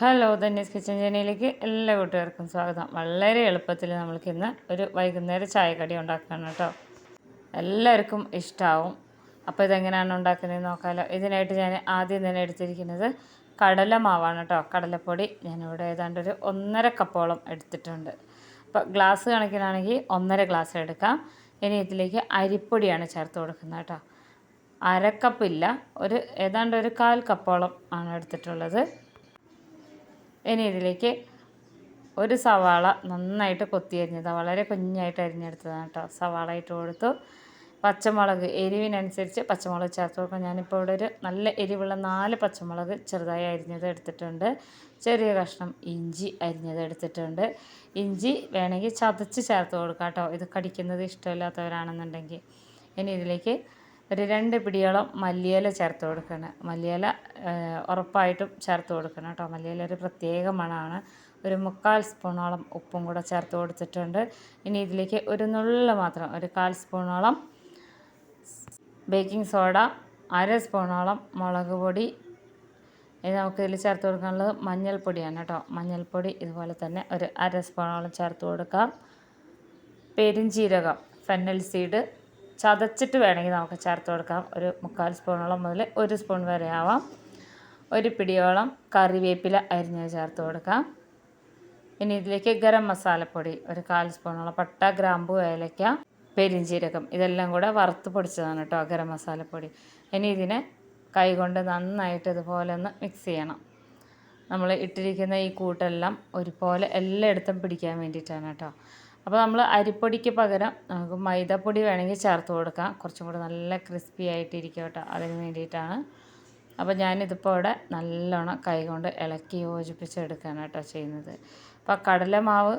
Hello ധന്യസ് kitchen ജേനയിലേക്ക് എല്ലാ കൂട്ടുകാർക്കും സ്വാഗതം. വളരെ എളുപ്പത്തിൽ നമ്മൾക്ക് ഇന്ന് ഒരു വൈകുന്നേര ചായക്കടി ഉണ്ടാക്കുകയാണ് കേട്ടോ. എല്ലാവർക്കും ഇഷ്ടമാവും അപ്പോൾ ഇതെങ്ങനെയാണ് ഉണ്ടാക്കുന്നതെന്ന് നോക്കാമല്ലോ ഇതിനായിട്ട് ഞാൻ ആദ്യം തന്നെ എടുത്തിരിക്കുന്നത് കടല മാവാണ് കേട്ടോ. കടലപ്പൊടി ഞാനിവിടെ ഏതാണ്ട് ഒരു ഒന്നര കപ്പോളം എടുത്തിട്ടുണ്ട്. അപ്പോൾ ഗ്ലാസ് കണക്കിനാണെങ്കിൽ ഒന്നര ഗ്ലാസ് എടുക്കാം. ഇനി ഇതിലേക്ക് അരിപ്പൊടിയാണ് ചേർത്ത് കൊടുക്കുന്നത് കേട്ടോ. അരക്കപ്പില്ല ഒരു ഏതാണ്ട് ഒരു കാൽ കപ്പോളം ആണ് എടുത്തിട്ടുള്ളത്. ഇനി ഇതിലേക്ക് ഒരു സവാള നന്നായിട്ട് കൊത്തി അരിഞ്ഞത് വളരെ കുഞ്ഞായിട്ട് അരിഞ്ഞെടുത്തതാണ് കേട്ടോ. സവാള ഇട്ട് കൊടുത്തു. പച്ചമുളക് എരിവിനനുസരിച്ച് പച്ചമുളക് ചേർത്ത് കൊടുക്കും. ഞാനിപ്പോൾ ഇവിടെ ഒരു നല്ല എരിവുള്ള നാല് പച്ചമുളക് ചെറുതായി അരിഞ്ഞത് എടുത്തിട്ടുണ്ട്. ചെറിയ കഷ്ണം ഇഞ്ചി അരിഞ്ഞത് എടുത്തിട്ടുണ്ട്. ഇഞ്ചി വേണമെങ്കിൽ ചതച്ച് ചേർത്ത് കൊടുക്കാം കേട്ടോ. ഇത് കടിക്കുന്നത് ഇഷ്ടമില്ലാത്തവരാണെന്നുണ്ടെങ്കിൽ. ഇനി ഇതിലേക്ക് ഒരു രണ്ട് പിടിയോളം മല്ലിയില ചേർത്ത് കൊടുക്കണം. മല്ലിയില ഉറപ്പായിട്ടും ചേർത്ത് കൊടുക്കണം കേട്ടോ. മല്ലിയില ഒരു പ്രത്യേക മണമാണ്. ഒരു മുക്കാൽ സ്പൂണോളം ഉപ്പും കൂടെ ചേർത്ത് കൊടുത്തിട്ടുണ്ട്. ഇനി ഇതിലേക്ക് ഒരു നുള്ള മാത്രം ഒരു കാൽ സ്പൂണോളം ബേക്കിംഗ് സോഡ അര സ്പൂണോളം മുളക് പൊടി. ഇനി നമുക്ക് ഇതിൽ ചേർത്ത് കൊടുക്കാനുള്ളത് മഞ്ഞൾപ്പൊടിയാണ് കേട്ടോ. മഞ്ഞൾപ്പൊടി ഇതുപോലെ തന്നെ ഒരു അര സ്പൂണോളം ചേർത്ത് കൊടുക്കാം. പെരിഞ്ചീരകം ഫെന്നൽ സീഡ് ചതച്ചിട്ട് വേണമെങ്കിൽ നമുക്ക് ചേർത്ത് കൊടുക്കാം. ഒരു മുക്കാൽ സ്പൂണോളം മുതൽ ഒരു സ്പൂൺ വരെ ആവാം. ഒരു പിടിയോളം കറിവേപ്പില അരിഞ്ഞ് ചേർത്ത് കൊടുക്കാം. ഇനി ഇതിലേക്ക് ഗരം മസാലപ്പൊടി ഒരു കാൽ സ്പൂണോളം പട്ട ഗ്രാമ്പു ഏലയ്ക്ക പെരിഞ്ചീരകം ഇതെല്ലാം കൂടെ വറുത്ത് പൊടിച്ചതാണ് കേട്ടോ ഗരം മസാലപ്പൊടി. ഇനി ഇതിനെ കൈകൊണ്ട് നന്നായിട്ട് ഇതുപോലെ ഒന്ന് മിക്സ് ചെയ്യണം. നമ്മൾ ഇട്ടിരിക്കുന്ന ഈ കൂട്ടെല്ലാം ഒരുപോലെ എല്ലായിടത്തും പിടിക്കാൻ വേണ്ടിയിട്ടാണ് കേട്ടോ. അപ്പോൾ നമ്മൾ അരിപ്പൊടിക്ക് പകരം നമുക്ക് മൈദപ്പൊടി വേണമെങ്കിൽ ചേർത്ത് കൊടുക്കാം. കുറച്ചും കൂടെ നല്ല ക്രിസ്പി ആയിട്ടിരിക്കും കേട്ടോ. അതിന് വേണ്ടിയിട്ടാണ്. അപ്പോൾ ഞാനിതിപ്പോൾ ഇവിടെ നല്ലോണം കൈകൊണ്ട് ഇളക്കി യോജിപ്പിച്ചെടുക്കുകയാണ് കേട്ടോ ചെയ്യുന്നത്. അപ്പോൾ കടലമാവ്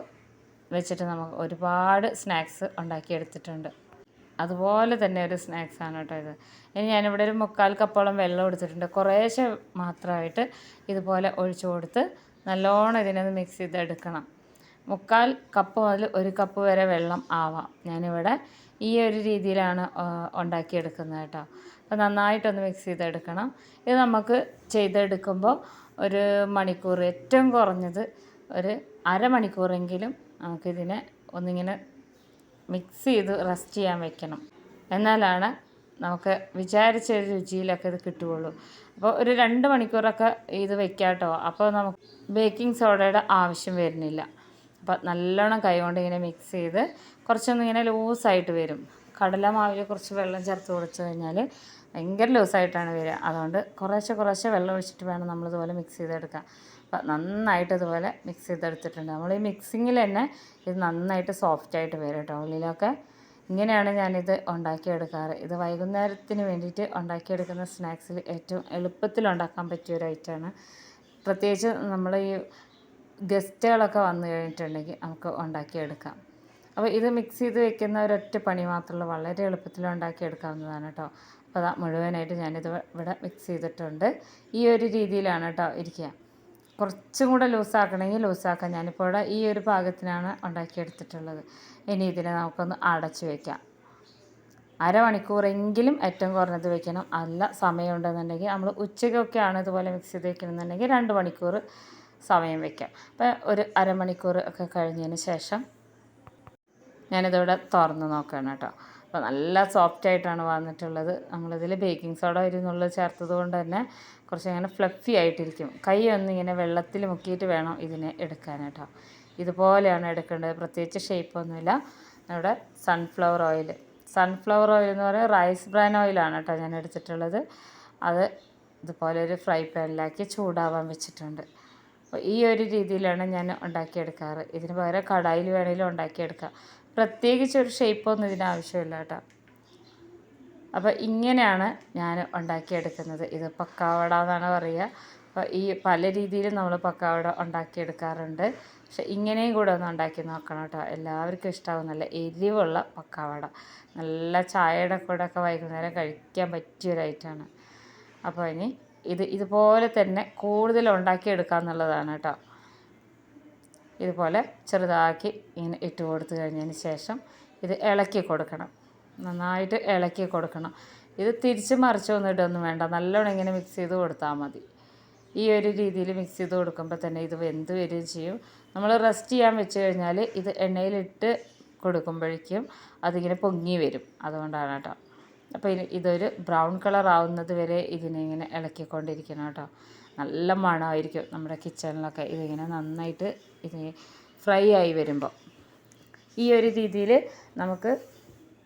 വെച്ചിട്ട് നമുക്ക് ഒരുപാട് സ്നാക്സ് ഉണ്ടാക്കിയെടുത്തിട്ടുണ്ട്. അതുപോലെ തന്നെ ഒരു സ്നാക്സാണ് കേട്ടോ ഇത്. ഇനി ഞാനിവിടെ ഒരു മുക്കാൽ കപ്പോളം വെള്ളം എടുത്തിട്ടുണ്ട്. കുറേശ്ശെ മാത്രമായിട്ട് ഇതുപോലെ ഒഴിച്ചു കൊടുത്ത് നല്ലോണം ഇതിനൊന്ന് മിക്സ് ചെയ്തെടുക്കണം. മുക്കാൽ കപ്പ് മുതൽ ഒരു കപ്പ് വരെ വെള്ളം ആവാം. ഞാനിവിടെ ഈ ഒരു രീതിയിലാണ് ഉണ്ടാക്കിയെടുക്കുന്നത് കേട്ടോ. അപ്പോൾ നന്നായിട്ടൊന്ന് മിക്സ് ചെയ്തെടുക്കണം. ഇത് നമുക്ക് ചെയ്തെടുക്കുമ്പോൾ ഒരു മണിക്കൂർ ഏറ്റവും കുറഞ്ഞത് ഒരു അരമണിക്കൂറെങ്കിലും നമുക്കിതിനെ ഒന്നിങ്ങനെ മിക്സ് ചെയ്ത് റെസ്റ്റ് ചെയ്യാൻ വെക്കണം. എന്നാലാണ് നമുക്ക് വിചാരിച്ച ഒരു രുചിയിലൊക്കെ ഇത് കിട്ടുകയുള്ളൂ. അപ്പോൾ ഒരു രണ്ട് മണിക്കൂറൊക്കെ ഇത് വെക്കാം കേട്ടോ അപ്പോൾ നമുക്ക് ബേക്കിംഗ് സോഡയുടെ ആവശ്യം വരുന്നില്ല. അപ്പോൾ നല്ലോണം കൈകൊണ്ട് ഇങ്ങനെ മിക്സ് ചെയ്ത് കുറച്ചൊന്നും ഇങ്ങനെ ലൂസായിട്ട് വരും. കടലമാവിൽ കുറച്ച് വെള്ളം ചേർത്ത് കൊടുത്തു കഴിഞ്ഞാൽ ഭയങ്കര ലൂസായിട്ടാണ് വരിക. അതുകൊണ്ട് കുറേശ്ശെ കുറേശ്ശെ വെള്ളം ഒഴിച്ചിട്ട് വേണം നമ്മളിതുപോലെ മിക്സ് ചെയ്തെടുക്കാൻ. അപ്പം നന്നായിട്ട് ഇതുപോലെ മിക്സ് ചെയ്തെടുത്തിട്ടുണ്ട്. നമ്മൾ ഈ മിക്സിങ്ങിൽ തന്നെ ഇത് നന്നായിട്ട് സോഫ്റ്റായിട്ട് വരും കേട്ടോ. ഉള്ളിലൊക്കെ ഇങ്ങനെയാണ് ഞാനിത് ഉണ്ടാക്കിയെടുക്കാറ്. ഇത് വൈകുന്നേരത്തിന് വേണ്ടിയിട്ട് ഉണ്ടാക്കിയെടുക്കുന്ന സ്നാക്സിൽ ഏറ്റവും എളുപ്പത്തിൽ ഉണ്ടാക്കാൻ പറ്റിയ ഒരു ഐറ്റമാണ് പ്രത്യേകിച്ച് നമ്മൾ ഈ ഗസ്റ്റുകളൊക്കെ വന്നു കഴിഞ്ഞിട്ടുണ്ടെങ്കിൽ നമുക്ക് ഉണ്ടാക്കിയെടുക്കാം. അപ്പോൾ ഇത് മിക്സ് ചെയ്ത് വെക്കുന്ന ഒരൊറ്റ പണി മാത്രമുള്ള വളരെ എളുപ്പത്തിൽ ഉണ്ടാക്കിയെടുക്കാവുന്നതാണ് കേട്ടോ. അപ്പോൾ അതാ മുഴുവനായിട്ട് ഞാനിത് ഇവിടെ മിക്സ് ചെയ്തിട്ടുണ്ട്. ഈ ഒരു രീതിയിലാണ് കേട്ടോ ഇരിക്കുക. കുറച്ചും കൂടെ ലൂസാക്കണമെങ്കിൽ ലൂസാക്കാം. ഞാനിപ്പോൾ ഇവിടെ ഈ ഒരു പാകത്തിനാണ് ഉണ്ടാക്കിയെടുത്തിട്ടുള്ളത്. ഇനി ഇതിനെ നമുക്കൊന്ന് അടച്ചു വയ്ക്കാം അരമണിക്കൂറെങ്കിലും ഏറ്റവും കുറഞ്ഞത് വെക്കണം. അല്ല സമയമുണ്ടെന്നുണ്ടെങ്കിൽ നമ്മൾ ഉച്ചയ്ക്കൊക്കെയാണ് ഇതുപോലെ മിക്സ് ചെയ്ത് വെക്കണമെന്നുണ്ടെങ്കിൽ രണ്ട് മണിക്കൂർ സമയം വയ്ക്കാം. അപ്പോൾ ഒരു അരമണിക്കൂർ ഒക്കെ കഴിഞ്ഞതിന് ശേഷം ഞാനിതിവിടെ തുറന്ന് നോക്കുകയാണ് കേട്ടോ. അപ്പോൾ നല്ല സോഫ്റ്റ് ആയിട്ടാണ് വന്നിട്ടുള്ളത്. നമ്മളിതിൽ ബേക്കിംഗ് സോഡ ഇരുന്നുള്ളത് ചേർത്തത് കൊണ്ട് തന്നെ കുറച്ച് ഇങ്ങനെ ഫ്ലഫി ആയിട്ടിരിക്കും. കൈ ഒന്ന് ഇങ്ങനെ വെള്ളത്തിൽ മുക്കിയിട്ട് വേണം ഇതിനെ എടുക്കാൻ കേട്ടോ. ഇതുപോലെയാണ് എടുക്കേണ്ടത്. പ്രത്യേകിച്ച് ഷേപ്പൊന്നുമില്ല നമ്മുടെ സൺഫ്ലവർ ഓയിൽ സൺഫ്ലവർ ഓയിൽ എന്ന് പറയുന്നത് റൈസ് ബ്രാൻ ഓയിലാണ് കേട്ടോ ഞാൻ എടുത്തിട്ടുള്ളത്. അത് ഇതുപോലെ ഒരു ഫ്രൈ പാനിലാക്കി ചൂടാവാൻ വെച്ചിട്ടുണ്ട്. അപ്പോൾ ഈ ഒരു രീതിയിലാണ് ഞാൻ ഉണ്ടാക്കിയെടുക്കാറ്. ഇതിന് പകരം കടായിൽ വേണമെങ്കിലും ഉണ്ടാക്കിയെടുക്കാം. പ്രത്യേകിച്ച് ഒരു ഷേപ്പൊന്നും ഇതിന് ആവശ്യമില്ല കേട്ടോ. അപ്പോൾ ഇങ്ങനെയാണ് ഞാൻ ഉണ്ടാക്കിയെടുക്കുന്നത്. ഇത് പക്കാവട എന്നാണ് പറയുക. അപ്പോൾ ഈ പല രീതിയിലും നമ്മൾ പക്കാവട ഉണ്ടാക്കിയെടുക്കാറുണ്ട്. പക്ഷെ ഇങ്ങനെയും കൂടെ ഒന്ന് ഉണ്ടാക്കി നോക്കണം കേട്ടോ. എല്ലാവർക്കും ഇഷ്ടമാവും നല്ല എരിവുള്ള പക്കാവട. നല്ല ചായയുടെ കൂടെ ഒക്കെ വൈകുന്നേരം കഴിക്കാൻ പറ്റിയൊരു ഐറ്റമാണ്. അപ്പോൾ ഇനി ഇത് ഇതുപോലെ തന്നെ കൂടുതൽ ഉണ്ടാക്കിയെടുക്കുക എന്നുള്ളതാണ് കേട്ടോ. ഇതുപോലെ ചെറുതാക്കി ഇങ്ങനെ ഇട്ട് കൊടുത്തു കഴിഞ്ഞതിന് ശേഷം ഇത് ഇളക്കി കൊടുക്കണം. നന്നായിട്ട് ഇളക്കി കൊടുക്കണം. ഇത് തിരിച്ച് മറിച്ച് വന്നിട്ടൊന്നും വേണ്ട. നല്ലോണം ഇങ്ങനെ മിക്സ് ചെയ്ത് കൊടുത്താൽ മതി. ഈ ഒരു രീതിയിൽ മിക്സ് ചെയ്ത് കൊടുക്കുമ്പോൾ തന്നെ ഇത് വെന്ത് വരികയും ചെയ്യും. നമ്മൾ റെസ്റ്റ് ചെയ്യാൻ വെച്ച് കഴിഞ്ഞാൽ ഇത് എണ്ണയിലിട്ട് കൊടുക്കുമ്പോഴേക്കും അതിങ്ങനെ പൊങ്ങി വരും. അതുകൊണ്ടാണ് കേട്ടോ. അപ്പോൾ ഇതൊരു ബ്രൗൺ കളർ ആവുന്നത് വരെ ഇതിനെ ഇങ്ങനെ ഇളക്കിക്കൊണ്ടിരിക്കണം കേട്ടോ. നല്ല മണമായിരിക്കും നമ്മുടെ കിച്ചണിലൊക്കെ. ഇതിങ്ങനെ നന്നായിട്ട് ഇത് ഫ്രൈ ആയി വരുമ്പോൾ ഈ ഒരു രീതിയിൽ നമുക്ക്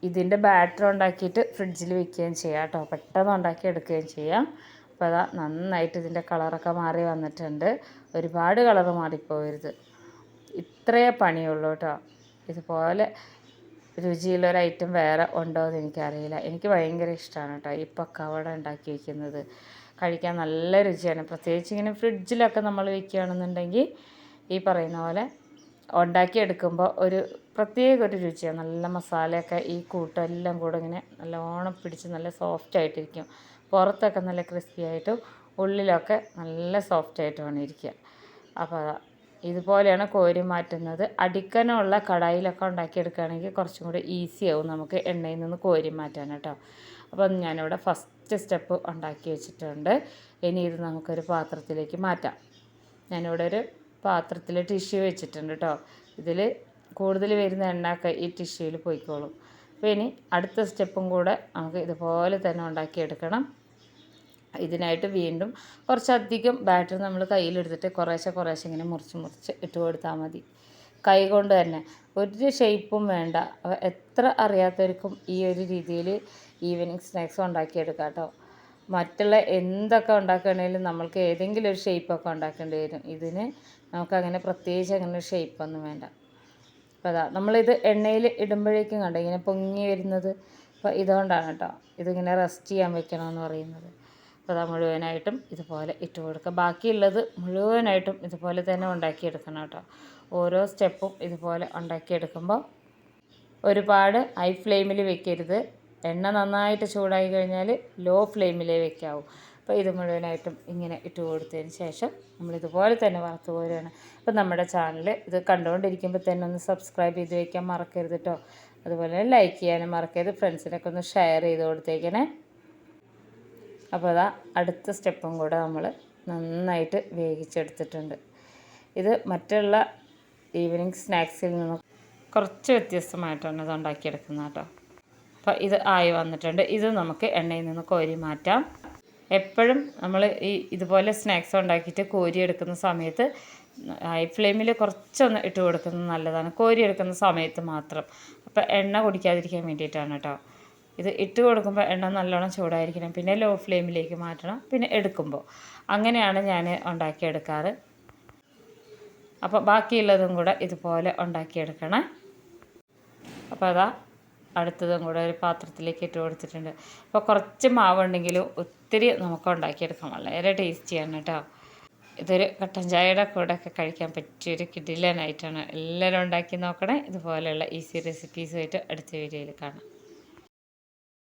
ഇതിന്റെ ബാറ്റർ ഉണ്ടാക്കിയിട്ട് ഫ്രിഡ്ജിൽ വെക്കുകയും ചെയ്യാം കേട്ടോ. പെട്ടെന്ന് ഉണ്ടാക്കി എടുക്കുകയും ചെയ്യാം. അപ്പോൾ അതാ നന്നായിട്ട് ഇതിന്റെ കളറൊക്കെ മാറി വന്നിട്ടുണ്ട്. ഒരുപാട് കളർ മാറിപ്പോകരുത് ഇത്രയേ പണിയുള്ളൂ കേട്ടോ. ഇതുപോലെ രുചിയുള്ള ഒരു ഐറ്റം വേറെ ഉണ്ടോ എന്ന് എനിക്കറിയില്ല. എനിക്ക് ഭയങ്കര ഇഷ്ടമാണ് കേട്ടോ ഈ പക്കവട ഉണ്ടാക്കി വയ്ക്കുന്നത് കഴിക്കാൻ നല്ല രുചിയാണ്. പ്രത്യേകിച്ച് ഇങ്ങനെ ഫ്രിഡ്ജിലൊക്കെ നമ്മൾ വയ്ക്കുകയാണെന്നുണ്ടെങ്കിൽ ഈ പറയുന്ന പോലെ ഉണ്ടാക്കിയെടുക്കുമ്പോൾ ഒരു പ്രത്യേക ഒരു രുചിയാണ്. നല്ല മസാലയൊക്കെ ഈ കൂട്ടെല്ലാം കൂടെ ഇങ്ങനെ നല്ലോണം പിടിച്ച് നല്ല സോഫ്റ്റ് ആയിട്ടിരിക്കും. പുറത്തൊക്കെ നല്ല ക്രിസ്പി ആയിട്ടും ഉള്ളിലൊക്കെ നല്ല സോഫ്റ്റ് ആയിട്ടുമാണ് ഇരിക്കുക. അപ്പോൾ ഇതുപോലെയാണ് കോരി മാറ്റുന്നത്. അടിക്കനുള്ള കടായിലൊക്കെ ഉണ്ടാക്കിയെടുക്കുകയാണെങ്കിൽ കുറച്ചും കൂടി ഈസി ആവും നമുക്ക് എണ്ണയിൽ നിന്ന് കോരി മാറ്റാൻ കേട്ടോ. അപ്പം ഞാനിവിടെ ഫസ്റ്റ് സ്റ്റെപ്പ് ഉണ്ടാക്കി വെച്ചിട്ടുണ്ട്. ഇനി ഇത് നമുക്കൊരു പാത്രത്തിലേക്ക് മാറ്റാം. ഞാനിവിടെ ഒരു പാത്രത്തിൽ ടിഷ്യൂ വെച്ചിട്ടുണ്ട് കേട്ടോ. ഇതിൽ കൂടുതൽ വരുന്ന എണ്ണയൊക്കെ ഈ ടിഷ്യൂവിൽ പോയിക്കോളും. അപ്പോൾ ഇനി അടുത്ത സ്റ്റെപ്പും കൂടെ നമുക്ക് ഇതുപോലെ തന്നെ ഉണ്ടാക്കിയെടുക്കണം. ഇതിനായിട്ട് വീണ്ടും കുറച്ചധികം ബാറ്റർ നമ്മൾ കയ്യിലെടുത്തിട്ട് കുറേശ്ശെ കുറേശ്ശെ ഇങ്ങനെ മുറിച്ച് മുറിച്ച് ഇട്ട് കൊടുത്താൽ മതി. കൈ കൊണ്ട് തന്നെ ഒരു ഷേപ്പും വേണ്ട. എത്ര അറിയാത്തവർക്കും ഈ ഒരു രീതിയിൽ ഈവനിങ് സ്നാക്സ് ഉണ്ടാക്കിയെടുക്കാം കേട്ടോ. മറ്റുള്ള എന്തൊക്കെ ഉണ്ടാക്കുകയാണെങ്കിലും നമ്മൾക്ക് ഏതെങ്കിലും ഒരു ഷേപ്പൊക്കെ ഉണ്ടാക്കേണ്ടി വരും. ഇതിന് നമുക്കങ്ങനെ പ്രത്യേകിച്ച് അങ്ങനെ ഒരു ഷേപ്പൊന്നും വേണ്ട. അപ്പോൾ അതാ നമ്മളിത് എണ്ണയിൽ ഇടുമ്പോഴേക്കും കണ്ടോ ഇങ്ങനെ പൊങ്ങി വരുന്നത്? അപ്പോൾ ഇതുകൊണ്ടാണ് കേട്ടോ ഇതിങ്ങനെ റെസ്റ്റ് ചെയ്യാൻ വെക്കണമെന്ന് പറയുന്നത്. അപ്പോൾ അതാ മുഴുവനായിട്ടും ഇതുപോലെ ഇട്ട് കൊടുക്കുക. ബാക്കിയുള്ളത് മുഴുവനായിട്ടും ഇതുപോലെ തന്നെ ഉണ്ടാക്കിയെടുക്കണം കേട്ടോ. ഓരോ സ്റ്റെപ്പും ഇതുപോലെ ഉണ്ടാക്കിയെടുക്കുമ്പോൾ ഒരുപാട് ഹൈ ഫ്ലെയിമിൽ വെക്കരുത്. എണ്ണ നന്നായിട്ട് ചൂടായി കഴിഞ്ഞാൽ ലോ ഫ്ലെയിമിലേ വെക്കാവൂ. അപ്പോൾ ഇത് മുഴുവനായിട്ടും ഇങ്ങനെ ഇട്ട് കൊടുത്തതിന് ശേഷം നമ്മൾ ഇതുപോലെ തന്നെ വറുത്ത് പോരുകയാണ് അപ്പോൾ നമ്മുടെ ചാനൽ ഇത് കണ്ടുകൊണ്ടിരിക്കുമ്പോൾ തന്നെ ഒന്ന് സബ്സ്ക്രൈബ് ചെയ്ത് വയ്ക്കാൻ മറക്കരുത് കേട്ടോ. അതുപോലെ ലൈക്ക് ചെയ്യാനും മറക്കരുത്. ഫ്രണ്ട്സിനൊക്കെ ഒന്ന് ഷെയർ ചെയ്ത് കൊടുത്തേക്കണേ. അപ്പോൾ അതാ അടുത്ത സ്റ്റെപ്പും കൂടെ നമ്മൾ നന്നായിട്ട് വേവിച്ചെടുത്തിട്ടുണ്ട്. ഇത് മറ്റുള്ള ഈവനിങ് സ്നാക്സിൽ നിന്നും കുറച്ച് വ്യത്യസ്തമായിട്ടാണ് ഇത് ഉണ്ടാക്കിയെടുക്കുന്നത് കേട്ടോ. അപ്പോൾ ഇത് ആയി വന്നിട്ടുണ്ട്. ഇത് നമുക്ക് എണ്ണയിൽ നിന്ന് കോരി മാറ്റാം. എപ്പോഴും നമ്മൾ ഈ ഇതുപോലെ സ്നാക്സ് ഉണ്ടാക്കിയിട്ട് കോരി എടുക്കുന്ന സമയത്ത് ഹൈ ഫ്ലെയിമിൽ കുറച്ചൊന്ന് ഇട്ട് കൊടുക്കുന്നത് നല്ലതാണ്. കോരി എടുക്കുന്ന സമയത്ത് മാത്രം. അപ്പോൾ എണ്ണ കുടിക്കാതിരിക്കാൻ വേണ്ടിയിട്ടാണ് കേട്ടോ. ഇത് ഇട്ട് കൊടുക്കുമ്പോൾ എണ്ണ നല്ലോണം ചൂടായിരിക്കണം. പിന്നെ ലോ ഫ്ലെയിമിലേക്ക് മാറ്റണം. പിന്നെ എടുക്കുമ്പോൾ അങ്ങനെയാണ് ഞാൻ ഉണ്ടാക്കിയെടുക്കാറ്. അപ്പോൾ ബാക്കിയുള്ളതും കൂടെ ഇതുപോലെ ഉണ്ടാക്കിയെടുക്കണേ. അപ്പോൾ അതാ അടുത്തതും കൂടെ ഒരു പാത്രത്തിലേക്ക് ഇട്ട് കൊടുത്തിട്ടുണ്ട്. അപ്പോൾ കുറച്ച് മാവുണ്ടെങ്കിലും ഒത്തിരി നമുക്ക് ഉണ്ടാക്കിയെടുക്കാം വളരെ ടേസ്റ്റിയാണ് കേട്ടോ ഇതൊരു കട്ടൻ ചായയുടെ കൂടെ ഒക്കെ കഴിക്കാൻ പറ്റിയൊരു കിഡിലനായിട്ടാണ് എല്ലാവരും ഉണ്ടാക്കി നോക്കണേ. ഇതുപോലെയുള്ള ഈസി റെസിപ്പീസുമായിട്ട് അടുത്ത വീഡിയോയിൽ കാണാം.